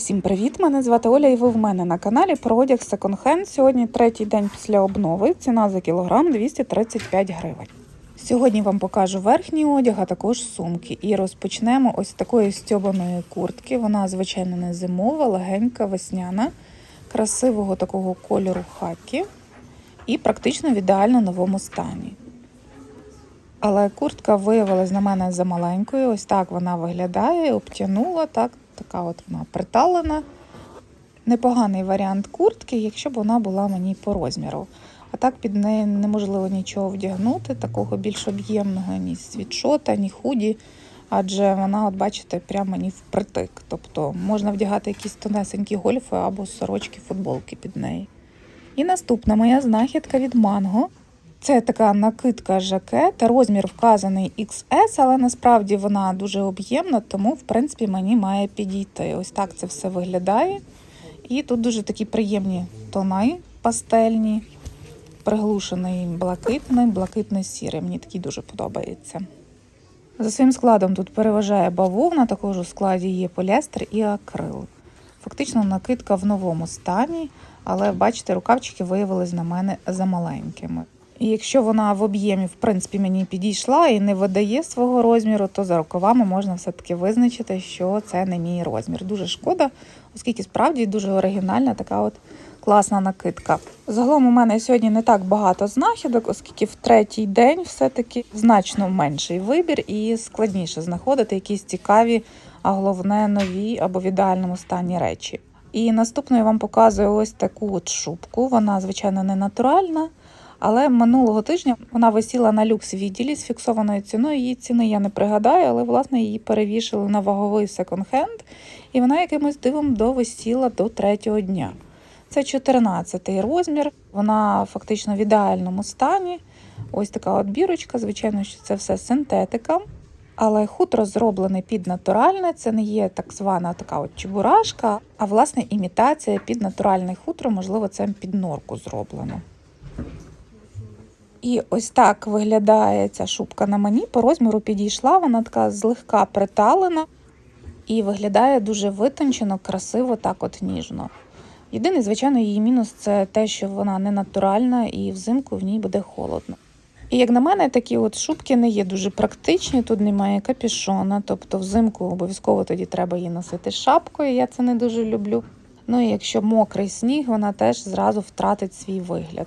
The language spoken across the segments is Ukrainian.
Усім привіт! Мене звати Оля, і ви в мене на каналі про одяг секонд-хенд. Сьогодні третій день після обнови. Ціна за кілограм 235 гривень. Сьогодні вам покажу верхній одяг, а також сумки. І розпочнемо ось такої стьобаної куртки. Вона, звичайно, не зимова, легенька, весняна, красивого такого кольору хакі і практично в ідеально новому стані. Але куртка виявилась на мене замаленькою. Ось так вона виглядає, обтянула, так, така от вона приталена. Непоганий варіант куртки, якщо б вона була мені по розміру. А так під неї неможливо нічого вдягнути, такого більш об'ємного, ні світшота, ні худі. Адже вона, от бачите, прямо мені впритик. Тобто можна вдягати якісь тонесенькі гольфи або сорочки, футболки під неї. І наступна моя знахідка від Манго. Це така накидка жакет, розмір вказаний XS, але насправді вона дуже об'ємна, тому в принципі мені має підійти. Ось так це все виглядає. І тут дуже такі приємні тони пастельні, приглушений блакитний, блакитний сірий. Мені такий дуже подобається. За своїм складом тут переважає бавовна, також у складі є поліестер і акрил. Фактично накидка в новому стані, але бачите, рукавчики виявились на мене замаленькими. І якщо вона в об'ємі, в принципі, мені підійшла і не видає свого розміру, то за рукавами можна все-таки визначити, що це не мій розмір. Дуже шкода, оскільки справді дуже оригінальна така от класна накидка. Загалом у мене сьогодні не так багато знахідок, оскільки в третій день все-таки значно менший вибір і складніше знаходити якісь цікаві, а головне нові або в ідеальному стані речі. І наступною вам показую ось таку от шубку. Вона, звичайно, не натуральна. Але минулого тижня вона висіла на люкс відділі з фіксованою ціною. Її ціни я не пригадаю, але власне її перевішили на ваговий секонд-хенд, і вона якимось дивом довисіла до третього дня. Це 14-й розмір, вона фактично в ідеальному стані. Ось така от бірочка. Звичайно, що це все синтетика. Але хутро зроблене під натуральне, це не є так звана така от чебурашка, а власне імітація під натуральне хутро, можливо, це під норку зроблено. І ось так виглядає ця шубка на мені. По розміру підійшла, вона така злегка приталена і виглядає дуже витончено, красиво, так от ніжно. Єдиний, звичайно, її мінус це те, що вона не натуральна і взимку в ній буде холодно. І як на мене, такі от шубки не є дуже практичні, тут немає капішона, тобто взимку обов'язково тоді треба її носити шапкою, я це не дуже люблю. Ну і якщо мокрий сніг, вона теж зразу втратить свій вигляд.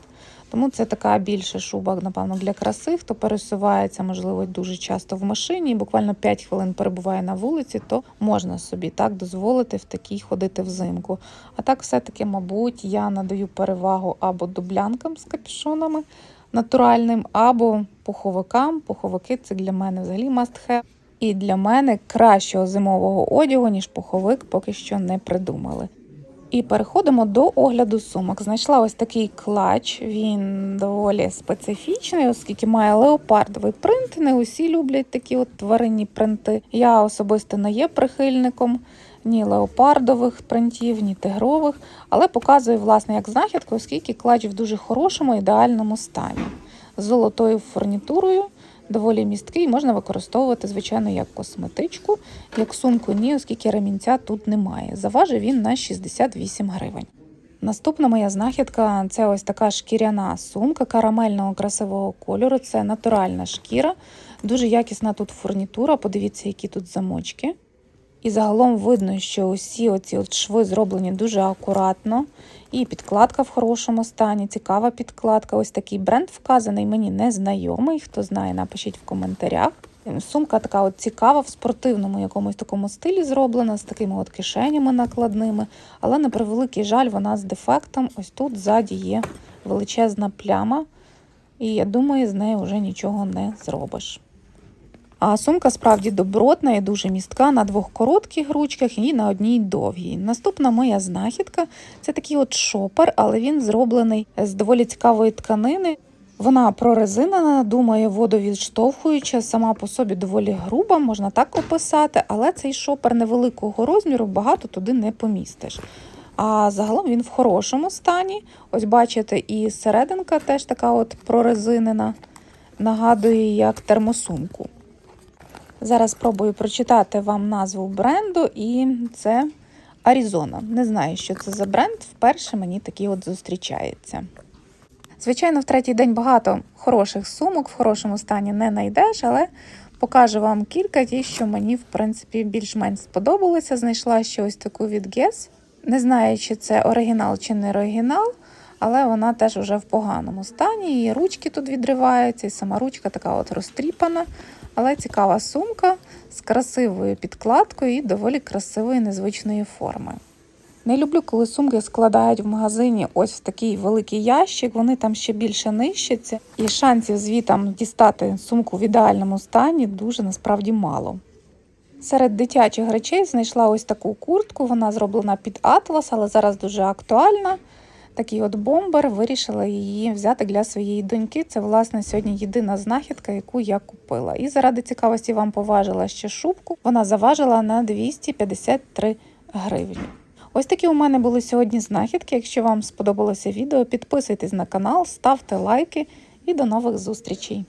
Тому це така більша шуба, напевно, для краси, хто пересувається, можливо, дуже часто в машині, і буквально 5 хвилин перебуває на вулиці, то можна собі так дозволити в такій ходити взимку. А так, все-таки, мабуть, я надаю перевагу або дублянкам з капюшонами натуральним, або пуховикам. Пуховики це для мене взагалі have. І для мене кращого зимового одягу, ніж пуховик, поки що не придумали. І переходимо до огляду сумок. Знайшла ось такий клач. Він доволі специфічний, оскільки має леопардовий принт. Не усі люблять такі от тваринні принти. Я особисто не є прихильником ні леопардових принтів, ні тигрових, але показую, власне, як знахідку, оскільки клач в дуже хорошому ідеальному стані. З золотою фурнітурою. Доволі місткий, можна використовувати, звичайно, як косметичку, як сумку ні, оскільки ремінця тут немає. Заважив він на 68 гривень. Наступна моя знахідка це ось така шкіряна сумка карамельного красивого кольору. Це натуральна шкіра, дуже якісна тут фурнітура. Подивіться, які тут замочки. І загалом видно, що усі оці от шви зроблені дуже акуратно. І підкладка в хорошому стані, цікава підкладка. Ось такий бренд вказаний, мені не знайомий. Хто знає, напишіть в коментарях. Сумка така от цікава, в спортивному якомусь такому стилі зроблена, з такими от кишенями накладними. Але на превеликий жаль, вона з дефектом. Ось тут ззаді є величезна пляма. І я думаю, з нею вже нічого не зробиш. А сумка справді добротна і дуже містка на двох коротких ручках і на одній довгій. Наступна моя знахідка це такий от шопер, але він зроблений з доволі цікавої тканини. Вона прорезинена, думаю, водовідштовхуюча, сама по собі доволі груба, можна так описати, але цей шопер невеликого розміру багато туди не помістиш. А загалом він в хорошому стані. Ось бачите, і серединка теж така от прорезинена, нагадує як термосумку. Зараз спробую прочитати вам назву бренду, і це Аризона. Не знаю, що це за бренд. Вперше мені такий от зустрічається. Звичайно, в третій день багато хороших сумок в хорошому стані не знайдеш, але покажу вам кілька ті, що мені, в принципі, більш-менш сподобалися. Знайшла ще ось таку від Guess. Не знаю, чи це оригінал чи не оригінал, але вона теж вже в поганому стані. І ручки тут відриваються, і сама ручка така от розтріпана. Але цікава сумка з красивою підкладкою і доволі красивої незвичної форми. Не люблю, коли сумки складають в магазині ось в такий великий ящик, вони там ще більше нищаться, і шансів звітам дістати сумку в ідеальному стані дуже насправді мало. Серед дитячих речей знайшла ось таку куртку, вона зроблена під атлас, але зараз дуже актуальна. Такий от бомбер, вирішила її взяти для своєї доньки. Це, власне, сьогодні єдина знахідка, яку я купила. І заради цікавості вам поважила ще шубку. Вона заважила на 253 гривні. Ось такі у мене були сьогодні знахідки. Якщо вам сподобалося відео, підписуйтесь на канал, ставте лайки і до нових зустрічей.